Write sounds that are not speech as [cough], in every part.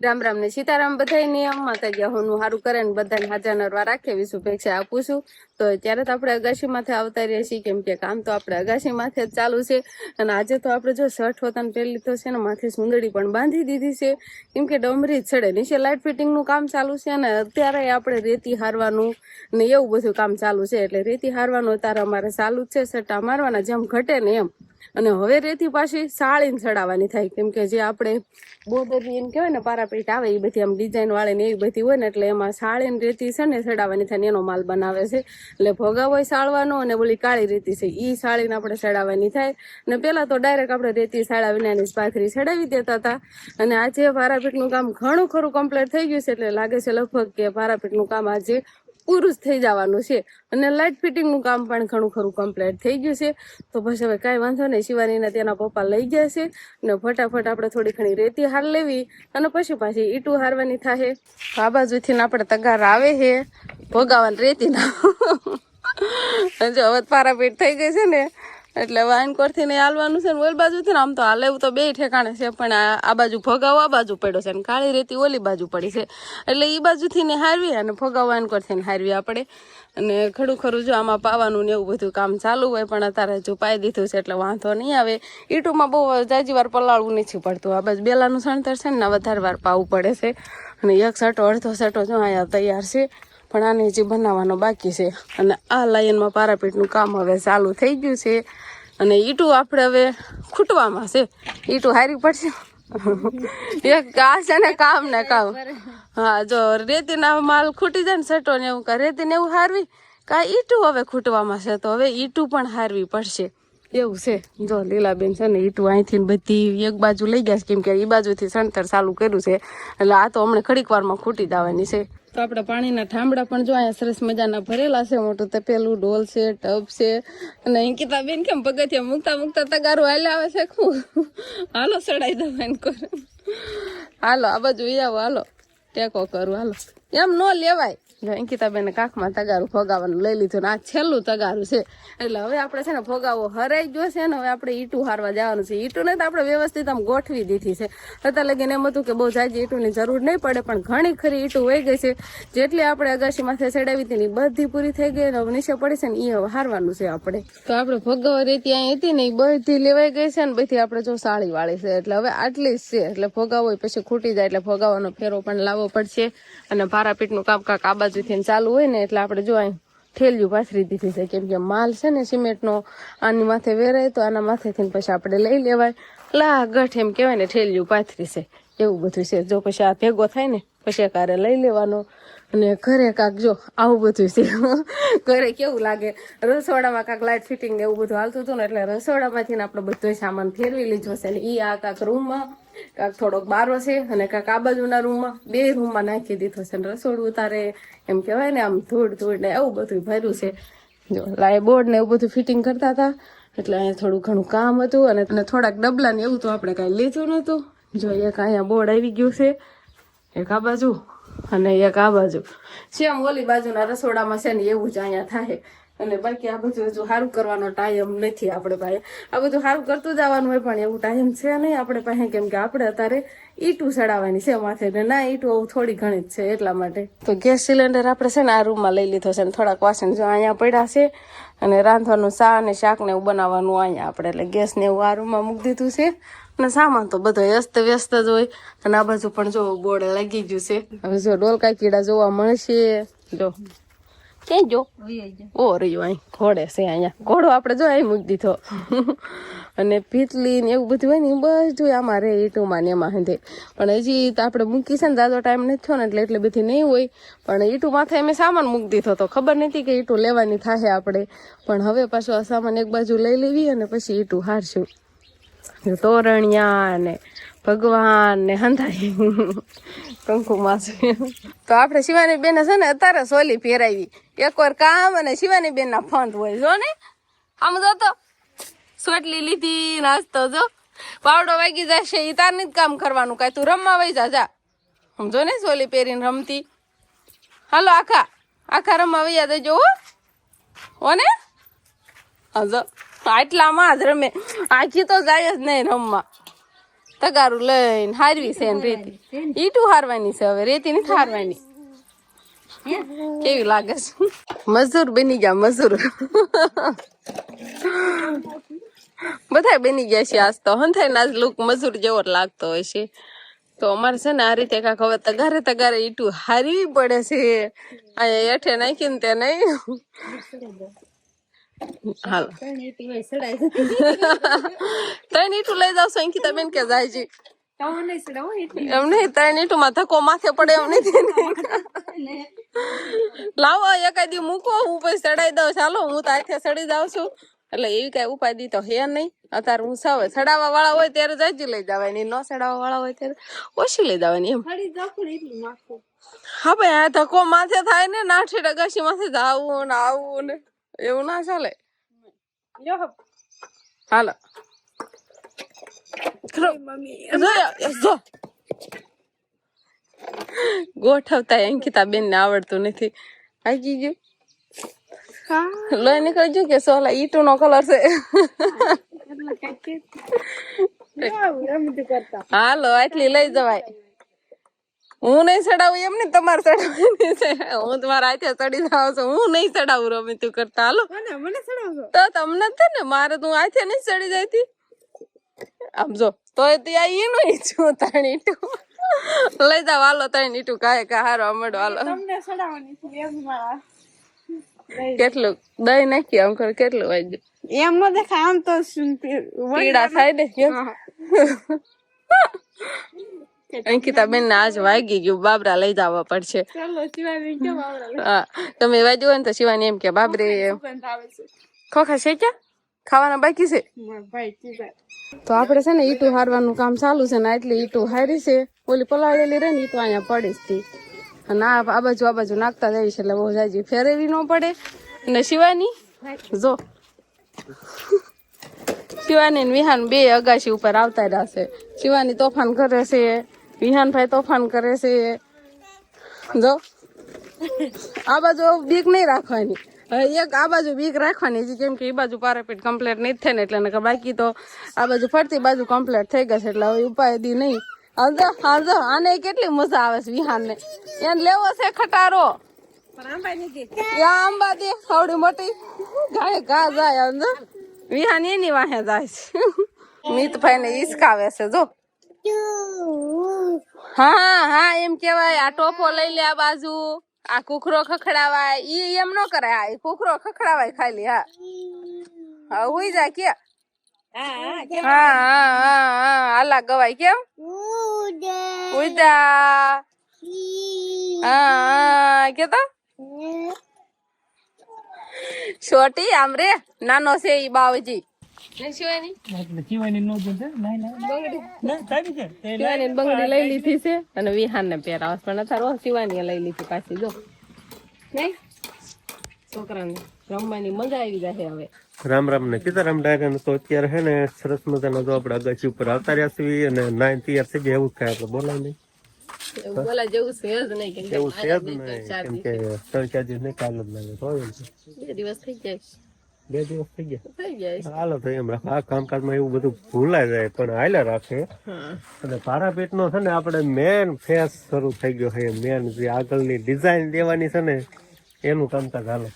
રામ રામ ને સીતારામ બધા નિયમ, માતાજી હોનું સારું કરે ને બધાને હાજર નરવા રાખે શુભેચ્છા આપું છું. તો ત્યારે તો આપણે અગાશી માથે આવતા રહીએ છીએ, કેમ કે કામ તો આપણે અગાશી માથે જ ચાલુ છે. અને આજે તો આપણે જો શર્ટ હોતાને પહેરી લીધો છે ને માથે સુંદડી પણ બાંધી દીધી છે. કેમ કે ડમરી જ ચડે, નીચે લાઇટ ફિટિંગનું કામ ચાલુ છે અને અત્યારે આપણે રેતી હારવાનું ને એવું બધું કામ ચાલુ છે. એટલે રેતી હારવાનું અત્યારે અમારે ચાલુ જ છે, સટ્ટા મારવાના જેમ ઘટે ને એમ. અને હવે રેતી પાછી સાળીને ચડાવવાની થાય. કેમ કે જે આપણે બોદરની એમ કહેવાય ને પારાપીટ આવે, એ બધી આમ ડિઝાઇન વાળી ને એવી બધી હોય ને એટલે એમાં સાળીને રેતી છે ને ચડાવવાની થાય એનો માલ બનાવે છે. એટલે ભોગાવો સાળવાનો અને બોલી કાળી રેતી છે એ સાળીને આપણે ચડાવવાની થાય. અને પેલા તો ડાયરેક્ટ આપણે રેતી સાળાવીને એની પાથરી ચડાવી દેતા હતા. અને આજે પારાપીટનું કામ ઘણું ખરું કમ્પ્લીટ થઈ ગયું છે, એટલે લાગે છે લગભગ કે પારાપીટનું કામ આજે પૂરું જ થઈ જવાનું છે. અને લાઇટ ફિટિંગનું કામ પણ ઘણું ખરું કમ્પ્લીટ થઈ ગયું છે. તો પછી હવે કાંઈ વાંધો નહીં. શિવાનીને તેના પપ્પા લઈ ગયા છે. અને ફટાફટ આપણે થોડી ઘણી રેતી હાર લેવી અને પછી પાછી ઈટું હારવાની થાય આ બાજુથી આપણે તગાર આવે છે ભોગાવાની રેતી ના [laughs] જો હવે પારાપીટ થઈ ગઈ છે ને એટલે વાનકોરથી ને હાલવાનું છે ને ઓલી બાજુથી ને આમ તો હાલે તો બે ઠેકાણે છે, પણ આ બાજુ ભોગાવો આ બાજુ પડ્યો છે ને કાળી રેતી ઓલી બાજુ પડી છે. એટલે એ બાજુથી ને હારવી અને ભોગાવો વાનકોરથી ને હારવી આપણે. અને ખડું ખરું જો આમાં પાવાનું ને એવું બધું કામ ચાલુ હોય, પણ અત્યારે જો પાઈ દીધું છે એટલે વાંધો નહીં આવે. ઈટુમાં બહુ જાજી વાર પલાળવું નથી પડતું. આ બાજુ બેલાનું સણતર છે ને વધારે વાર પાવું પડે છે. અને એક સટો, અડધો સટો જો અહીંયા તૈયાર છે. પણ આને હજી બનાવવાનો બાકી છે. અને આ લાયનમાં પારાપીટનું કામ હવે ચાલુ થઈ ગયું છે. અને ઈટું આપણે હવે ખૂટવામાં છે. ઈટું હારી પડશે. એક આ છે ને કામ ને કામ. હા, જો રેતીના માલ ખૂટી જાય ને સટો ને એવું કા રેતી ને એવું હારવી કા ઈટું હવે ખૂટવામાં છે. તો હવે ઈટું પણ હારવી પડશે. એવું છે. જો લીલાબેન છે ને ઈટું અહીંથી બધી એક બાજુ લઈ ગયા છે. કેમ કે એ બાજુથી સણતર ચાલુ કર્યું છે. એટલે આ તો હમણાં ઘડીક વારમાં ખૂટી જવાની છે. તો આપણે પાણીના ઠામડા પણ જો અહીંયા સરસ મજાના ભરેલા છે. મોટું તપેલું ડોલ છે ટબ છે. અને અંકિતા બેન કેમ પગથિયા મૂકતા મૂકતા તગારું હાલે આવે છે ખૂબ હાલો, સડાઈ દો એમ કરો હાલો, આ બાજુ આવો, હાલો. ટેકો કરું, હાલો. એમ ન લેવાય. જો અંકિતાબેન કાખમાં તગારું ફોગાવાનું લઈ લીધું આ છેલ્લું તગારું છે. એટલે હવે આપણે છે ને ફોગાવો હરાઈ ગયો છે ને હવે આપણે ઈટું હારવા જવાનું છે. ઈટું ને તો આપણે વ્યવસ્થિત આમ ગોઠવી દીધી છે. અત્યારે લગીને એમ હતું કે બહુ જાજી ઈટુંની જરૂર નહીં પડે, પણ ઘણી ખરી ઈટું વહી ગઈ છે. જેટલી આપણે અગાશી માથે ચડાવી હતી ને બધી પૂરી થઈ ગઈ હવે નીચે પડી છે ને એ હવે હારવાનું છે આપણે. તો આપણે ફોગાવા રેતી અહીં હતી ને એ બધી લેવાઈ ગઈ છે ને બધી આપણે જો સાળી વાળી છે. એટલે હવે આટલી જ છે. એટલે ફોગાવો પછી ખૂટી જાય એટલે ફોગાવાનો ફેરો પણ લાવવો પડશે. અને ભારાપીટનું કામ કાક આ બાજુથી ચાલુ હોય ને એટલે આપણે જો ઠેલિયું પાથરી દીધી છે. કેમ કે માલ છે ને સિમેન્ટનો, આની માથે વેરાય તો આના માથેથી પછી આપણે લઈ લેવાય. લા ગઠ એમ કહેવાય ને ઠેલિયું પાથરી છે. એવું બધું છે. જો પછી આ ભેગો થાય ને પછી કારે લઈ લેવાનો. અને ઘરે કાંક જો આવું બધું છે. ઘરે કેવું લાગે? રસોડામાં કાંક લાઇટ ફિટિંગ ને એવું બધું હાલતું હતું ને એટલે રસોડામાંથી આપણે બધો સામાન ફેરવી લીધો છે ને એ આ કાંક રૂમમાં કાંક થોડોક બારો છે અને કાંક આ બાજુના રૂમમાં, બે રૂમમાં નાખી દીધો છે ને રસોડું ઉતારે, એમ કહેવાય ને આમ ધૂળ ધૂળ ને એવું બધું ભર્યું છે. જો, લાય બોર્ડ ને એવું બધું ફિટિંગ કરતા હતા, એટલે અહીંયા થોડું ઘણું કામ હતું અને અને થોડાક ડબલા ને એવું તો આપણે કાંઈ લીધું નહોતું. જો, એક અહીંયા બોર્ડ આવી ગયું છે. એક આ બાજુ. અને એક આ બાજુ. સેમ ઓલી બાજુના રસોડામાં છે ને એવું જ અહીંયા થાય. અને બાકી આ બધું હજુ સારું કરવાનો ટાઈમ નથી આપણે પાસે. આ બધું સારું કરતું જવાનું હોય પણ એવું ટાઈમ છે નહીં આપણે પાસે, કેમ કે આપણે અત્યારે ઈટું ચડાવવાની છે માથે. ને ના, ઈટું આવું થોડી ઘણી જ છે એટલા માટે. તો ગેસ સિલિન્ડર આપણે છે ને આ રૂમમાં લઈ લીધો છે ને થોડાક વાસણ જો અહીંયા પડ્યા છે અને રાંધવાનું શા અને શાક ને એવું બનાવવાનું અહીંયા આપણે. એટલે ગેસ ને એવું આ રૂમમાં મૂકી દીધું છે. અને સામાન તો બધો વ્યસ્ત વ્યસ્ત જ હોય. અને આ બાજુ પણ જો બોર્ડ લાગી ગયું છે. હવે જો ડોલકા કીડા જોવા મળશે. જો. ક્યાં જો? ઓ, રહ્યો અહીં. ઘોડે છે અહીંયા. ઘોડો આપણે જો અહીં મૂકી દીધો. અને પીતલી ને એવું બધું હોય ને બસ બધું આમાં રહે ઈટુમાં ને એમાં હંધે. પણ હજી તો આપણે મૂકી છે ને દાદો ટાઈમ નથી થયો ને એટલે એટલે બધી નહીં હોય. પણ ઈટુ માથે અમે સામાન મૂકી દીધો તો ખબર નથી કે ઈટુ લેવાની થાય આપણે. પણ હવે પાછું આ સામાન એક બાજુ લઈ લેવી અને પછી ઈટુ હારશું. તોરણિયા ને ભગવાન ને હંધાઈ. કંકુ માસુ તો આપણે શિવાની બેન છે ને અત્યારે સોલી પહેરાવી. એક વાર કામ અને શિવાની બેન ના ફોન હોય, જો ને. આમ જો તો. સોટલી લીધી, નાસ્તો જો. પાવડો વાગી જશે એ તાર જ કામ કરવાનું. કાંઈ તું રમવા વહી જા જા. સમજો ને સોલી પહેરીને રમતી. હાલો, આખા. આખા રમવા વૈયા હો. હો ને? હા, જો. આટલામાં જ રમે. આખી તો જાય જ નહીં રમવા. તગારું લઈને હારવી છે ને રેતી. ઈટું હારવાની છે હવે, રેતી નથી હારવાની. કેવી લાગે છે? મજૂર બની ગયા, મજૂર. બધા બની ગયા છે આજ તો. હંથાઈ આજ લુક મજૂર જેવો લાગતો હોય છે. તો અમારે છે ને આ રીતે કાંક હવે તગારે તગારે ઈટું હારવી પડે છે. અહીંયા હેઠે નાખીને તે નહીં. હાલો. ત્રણ ઈટું [laughs] લઈ જાવ સંકિતા બેન કે જાયજી. છે એમ નહીં ત્રણ ઈટું માં ધક્કો માથે પડે એમ નથી લાવો એકાદી મૂકો હું પછી ચડાઈ દઉં. ચાલો હું તો આથે ચડી જાઉં છું. એટલે એવી કઈ ઉપાધિ તો હે નહીં. અત્યારે હું સાવે ચડાવવા વાળા હોય ત્યારે જાજી લઈ જવાની ન સડાવવા વાળા હોય ત્યારે ઓછી લઈ જવાની એમ. હા ભાઈ આ ધક્કો માથે થાય ને નાઠી ડગાસી માથે જાવું ને આવું ને. એવું ના ચાલે. હાલો. ગોઠવતા અંકિતા બેન ને આવડતું નથી. આગી ગયું? લઈ નીકળજો કે સોલા ઈટો નો કલર છે. હાલો આટલી લઈ જવાય. હું નહીં ચડાવું એમ ને તમારે ચડાવવાની છે. હું તમારા હાથે ચડી જાવ છું હું નહીં ચડાવું રમી તું કરતા. હાલો. તો તમને જ ને મારે તું હાથે નહીં ચડી જતી. આમ જો તોય ત્યાં એનું ઈચ્છું ત્રણ ઈટું. લઈ જાવ હાલો ત્રણ ઈટું કાંઈ કા હારો મળો હાલો. કેટલું? દહીં નાખી આમ કર કેટલું વાગ્યું? એમ નો દેખાય આમ તો પીડા થાય ને કેમ? અંકિતા બેન ને આજ વાગી ગયું બાબરા લઈ જવા પડશે. હા તમે એવા હોય ને તો શિવાની એમ કે બાબરે ખોખા છે. ક્યાં ખાવાના બાકી છે? તો આપણે છે ને ઈટું હારવાનું કામ ચાલુ છે ને એટલી ઈટું હારી છે. ઓલી પલાળેલી રહે ને ઈ અહીંયા પડી હતી અને આ આ બાજુ આ બાજુ નાખતા જાય છે એટલે બહુ જાજી ફેરવી ન પડે. અને શિવાની? જો. શિવાની વિહાન બે અગાશી ઉપર આવતા રહ્યા છે. શિવાની તોફાન કરે છે. વિહાનભાઈ તોફાન કરે છે. જો. આ બાજુ બીક નહીં રાખવાની. એક આ બાજુ બીક રાખવાની છે કેમ કે એ બાજુ પારાપીટ કમ્પ્લેટ નહીં થાય ને એટલે નકર બાકી તો આ બાજુ ફરતી બાજુ કમ્પ્લેટ થઈ ગઈ છે એટલે હવે ઉપાય દી નહીં. હાજો હાજો આને કેટલી મજા આવે છે વિહાનને. એને લેવો છે ખટારો. આંબા દે આવડી મોટી. ગાય ઘા જાય વિહાન એની વાહે જાય છે. [laughs] મિતભાઈ ને ઈસકાવે છે જો. હા હા એમ કેવાય આ ટોપો લઈ લે આ બાજુ આ કુખરો ખખડાવાય ઈ એમ નો કરાય આ ઈ કુખરો ખખડાવાય ખાલી હા. હા હુઈ જા કે. હા હા હા હા હા હા આલા ગવાય કેમ? ઉડા હા હા કે તો છોટી આમ રે નાનો છે ઈ બાવજી. નહીં શિવાની? એટલે જીવાની નો જોતે ના ના. ના સારી છે. તે શિવાની ને બંગડી લઈ લીધી છે અને વિહાન ને પહેરાવસ પણ અત્યારે શિવાની લઈ લીધી પાછી જો. નહીં? છોકરાને રમવાની મજા આવી જાય હવે. રામ રામ ને સીતારામ ડાયરા તો અત્યારે હે ને સરસ મજાના જો આપણે અગાસી ઉપર આવતા રહ્યા છીએ અને નાઈન તૈયાર થઈ ગયા એવું કાંઈ આપણે બોલાય નહીં. બોલા જેવું છે જ નહીં કેમ કે એવું છે જ નહીં ચાર કેમ દિવસ- કે ત્રણ ચાર દિવસ નહીં કાલ જ લાગે. બે દિવસ થઈ જાય બે દિવસ થઈ ગયા. થઈ ગયા હાલો તો એમ રાખો. આ કામકાજમાં એવું બધું ભૂલાઈ જાય પણ હાલ્યા રાખે. અને પારાપીઠ નો છે ને આપણે મેન ફેસ શરૂ થઈ ગયો છે. મેન જે આગળની ડિઝાઇન દેવાની છે ને એનું કામકાજ હાલો.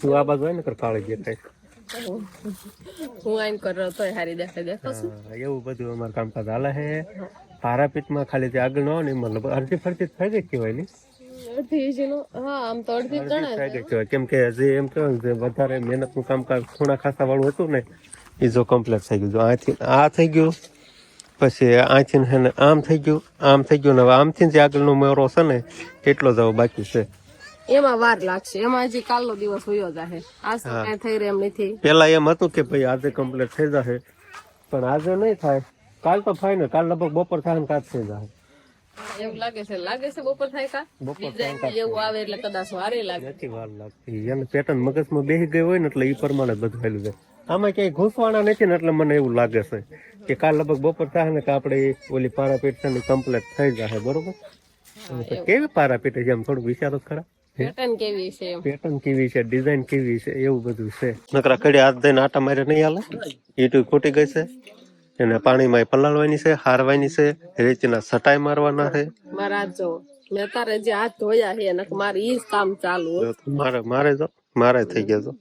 તું આ બાજુ હોય ને કર કાળી કઈ હું આઈન કરો તોય હારી દેખાય દેખો એવું બધું અમારું કામકાજ હાલે છે. તારાપીઠમાં ખાલી જે આગળ ન હોય ને એમાં અડધી ફરતી થઈ ગઈ કહેવાય ને કેમ કે હજી એમ ને જે વધારે મહેનતનું કામકાજ ખૂણા ખાસા વાળું હતું ને એ જો કમ્પ્લીટ થઈ ગયું. આથી આ થઈ ગયું પછી આથી છે આમ થઈ ગયું આમ થઈ ગયું ને હવે આમથી જે આગળનો મેરો છે ને એટલો જ બાકી છે. એમાં વાર લાગશે. એમાં હજી કાલનો દિવસ હોયો જાહે. આજ તો કાંઈ થઈ રહ્યું એમ નથી. પેલા એમ હતું કે ભાઈ આજે કમ્પ્લીટ થઈ જશે પણ આજે નહીં થાય. કાલ તો ફાઈનલ કાલ લગભગ બપોર થાય ને કાલ થઈ જાય એવું લાગે છે. લાગે છે બપોર થાય કા? બપોર એવું આવે એટલે કદાચ વારે લાગે. નથી વાર લાગતી. એને પેટર્ન મગજમાં બેસી ગઈ હોય ને એટલે એ પ્રમાણે બધું આમાં ક્યાંય ઘૂસવાના નથી ને એટલે મને એવું લાગે છે કે કાલ લગભગ બપોર થાય ને કે આપણે ઓલી પારાપીટ છે ને કમ્પ્લીટ થઈ જશે બરોબર? કેવી પારાપીટ છે? એમ થોડું વિચારો ખરા. પેટર્ન કેવી છે પેટર્ન કેવી છે? ડિઝાઇન કેવી છે? એવું બધું છે. નકરા કડી હાથ દઈને આટા મારે નહીં હાલે? ઈટુ ખોટી ગઈ છે. એને પાણીમાં પલાળવાની છે હારવાની છે રેતીના સટાઈ મારવાના છે મારા જો મેં તારે જે હાથ ધોયા છે નકર મારે ઈ જ કામ ચાલુ. મારે મારે જો મારે થઈ ગયા તો.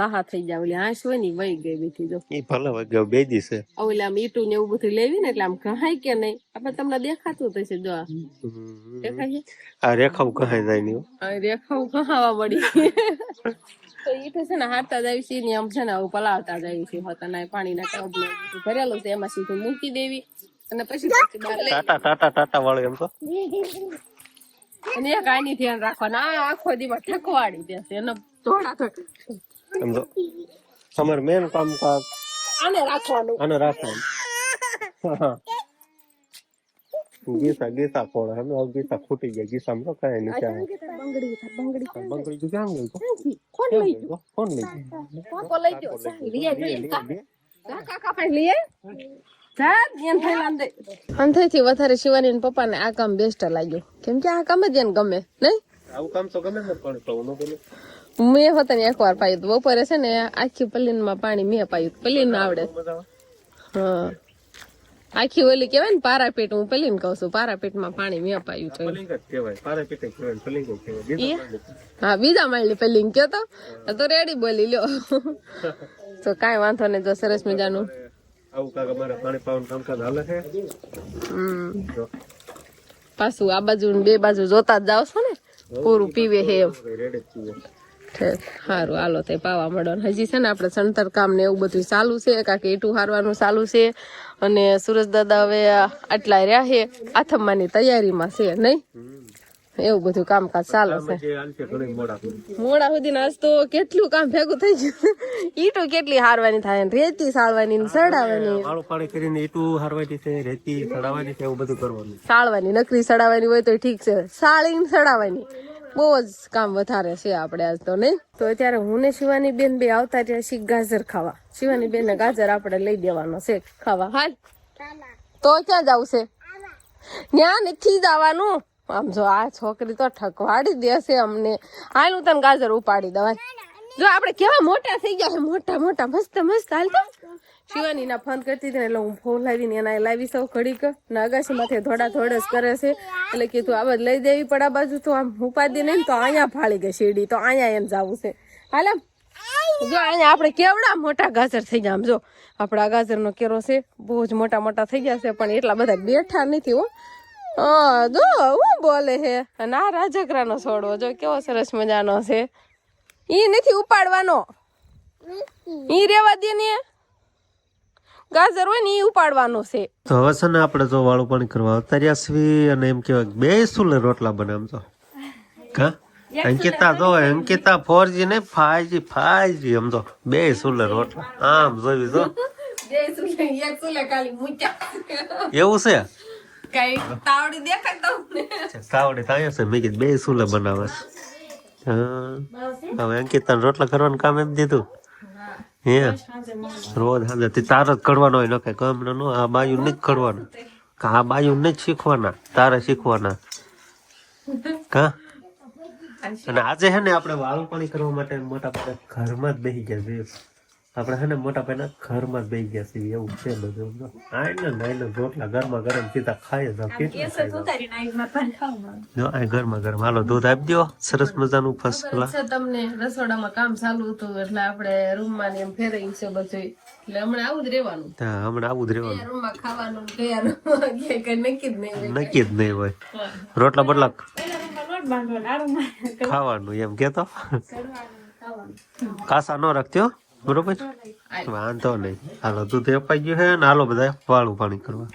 લાહા થઈ જાય ઓલી હાંસ હોય ને વહી ગઈ બીજી જો. એ ભલે વાગ્યો બે દિવસે. છે ઓલી આમ ઈટું ને એવું બધું લેવી ને એટલે આમ કહાય કે નહીં. આપણે તમને દેખાતું તો છે જો આ. રેખાઓ કહાય જાય નહીં. આ રેખાઓ કહાવા મળી. તો ઈટું છે ને હારતા જાય છે ને આમ છે ને આવું પલાવતા જાય છે. હોતા ના ટબ ને બધું ભરેલું છે એમાં સીધું મૂકી દેવી. અને પછી પછી ટાટા ટાટા ટાટા વાળું એમ તો. અને એક આની ધ્યાન રાખવાનું આ આખો દીમાં ઠકવાડી દેશે એનો થોડા થોડા તમારે મેન કામ કાજ આને રાખવાનું આને રાખવાનું ગીસા ગીસા ખોળે હવે હવે ગીસા ફૂટી ગયા ગીસા માં કઈ નથી આવે બંગડી બંગડી બંગડી જો ક્યાં ગઈ કોણ લઈ ગઈ કોણ લઈ ગયું? કોણ લઈ ગયો ચાલ, ચાલ. કાકા પાસે લઈ અંતેથી વધારે શિવાની ને પપ્પાને આ કામ બેસ્ટ લાગ્યું. કેમ કે આ કામ જ એને ગમે નહીં? આવું કામ તો ગમે ને પણ તો ન ગમે મેં હોતા ને એકવાર પાયું બપોરે છે ને આખી પલ્લીનમાં પાણી મેં પાયું પલ્લીન આવડે. હા. આખી ઓલી કેવાય ને પારાપેટ હું પલ્લીન કહું છું પારાપેટમાં પાણી મેં પાયું છે પલિંગ જ કહેવાય. પારે પીતે કહેવાય ને પલિંગ જ કહેવાય. બીજું કાંઈ નથી. હા બીજા માળી પલ્લીન કયો તો? તો રેડી બોલી લ્યો. [laughs] તો કાંઈ વાંધો નહીં જો સરસ મજાનું. આવું કાંઈક અમારે પાણી પાવાનું કામકાજ હાલે છે. પાછું આ બાજુ બે બાજુ જોતા જ જાવ છો ને પૂરું પીવે હે. એમ સારું હાલો તે પાવા મળો હજી છે ને આપણે સણતર કામ ને એવું બધું ચાલુ છે કાંકે એટું હારવાનું ચાલુ છે. અને સુરજ દાદા હવે આટલા રહ્યા છે આથમવાની તૈયારીમાં છે નહીં? એવું બધું કામકાજ ચાલે છે. મોડા સુધી. મોડા આજ તો કેટલું કામ ભેગું થઈ ગયું. ઈટો કેટલી હારવાની થાય રેતી સાળવાની સડાવવાની. વાળું પાણી કરીને ઈટું હારવાની છે રેતી સડાવવાની છે એવું બધું કરવાનું. સાળવાની નકરી સડાવવાની હોય તો ઠીક છે. સાળીને સડાવવાની. બહુ જ કામ વધારે છે આપણે આજ તો નહીં? તો અત્યારે હું ને શિવાની બેન બે આવતા રહ્યા છીએ ગાજર ખાવા. શિવાની બેન ને ગાજર આપણે લઈ દેવાનો છે ખાવા. હાલ. તો ક્યાં જવું છે? ત્યાં નથી જવાનું. આમ જો આ છોકરી તો ઠકવાડી દેશે અમને. હાલ હું તને ગાજર ઉપાડી દવાય જો આપણે કેવા મોટા થઈ ગયા મોટા મોટા, મસ્ત મસ્ત. હાલ તો. શિવાની ના ફોન કરતી હતી એટલે હું ફોન લાવીને એના લાવી સૌ ઘડીક. ને અગાસી માથે થોડા થોડ કરે છે. એટલે કીધું આ બધું લઈ દેવી પડે આ બાજુ. તો આમ ઉપાદી નહીં તો અહીંયા ફાળી ગઈ શેરડી. તો અહીંયા એમ જવું છે. હાલ જો અહીંયા આપણે કેવડા મોટા ગાજર થઈ ગયા. આમ જો, આપણા ગાજરનો કેરો છે, બહુ જ મોટા મોટા થઈ ગયા છે, પણ એટલા બધા બેઠા નથી હો. હા જો હું બોલે છે અને આ રાજકરાનો છોડવો જો કેવો સરસ મજાનો છે. ઈ નથી ઉપાડવાનો. ઈ રેવા દે ને. ગાજર હોય ને ઈ ઉપાડવાનો છે. તો હવે છે ને આપણે જો વાળું પાણી કરવા અવતાર્યા છીએ અને એમ કહેવાય કે બે સુલે રોટલા બને આમ તો. કા? અંકિતા જો અંકિતા ફોરજી ને ફાઈવજી ફાઈવજી એમ તો. બે સુલે રોટલા. આમ જોઈ જો. એવું છે? કઈ તાવડી દેખાય તમને સાવડે થાય છે મેં કીધું બે સુલે બનાવે. હા. હવે અંકિતા રોટલા કરવાનું કામ એમ દીધું. હે? રોજ સાંજે તે તાર જ કરવાનો હોય ન કઈ કામ નો આ બાયુ નહીં કરવાનું આ બાયુ નહીં શીખવાના. તારે શીખવાના. કા? અને આજે હે ને આપણે વાળું પાણી કરવા માટે મોટા મોટા ઘરમાં જ બેસી ગયા આપણે છે ને મોટા ભાઈના ઘરમાં જ બેસી ગયા છીએ એવું છે બધું આઈને નાઈને રોટલા ગરમા ગરમ સીધા ખાઈએ તો જો આ ગરમા ગરમ. હાલો દૂધ આપી દો સરસ મજાનું ફર્સ્ટ ક્લાસ તમને રસોડામાં કામ ચાલુ હતું એટલે આપણે રૂમમાં ને એમ ફેરવ્યું છે બધું એટલે હમણાં આવું જ રહેવાનું. હા હમણાં આવું જ રહેવાનું. રૂમમાં ખાવાનું નક્કી જ નહીં હોય. નક્કી જ નહીં હોય. રોટલા બદલા ખાવાનું એમ કેતો. કાસા ન રાખજો. બરોબર વાંધો નહીં. હાલો દૂધ અપાઈ ગયું છે ને હાલો બધા વાળું પાણી કરવા.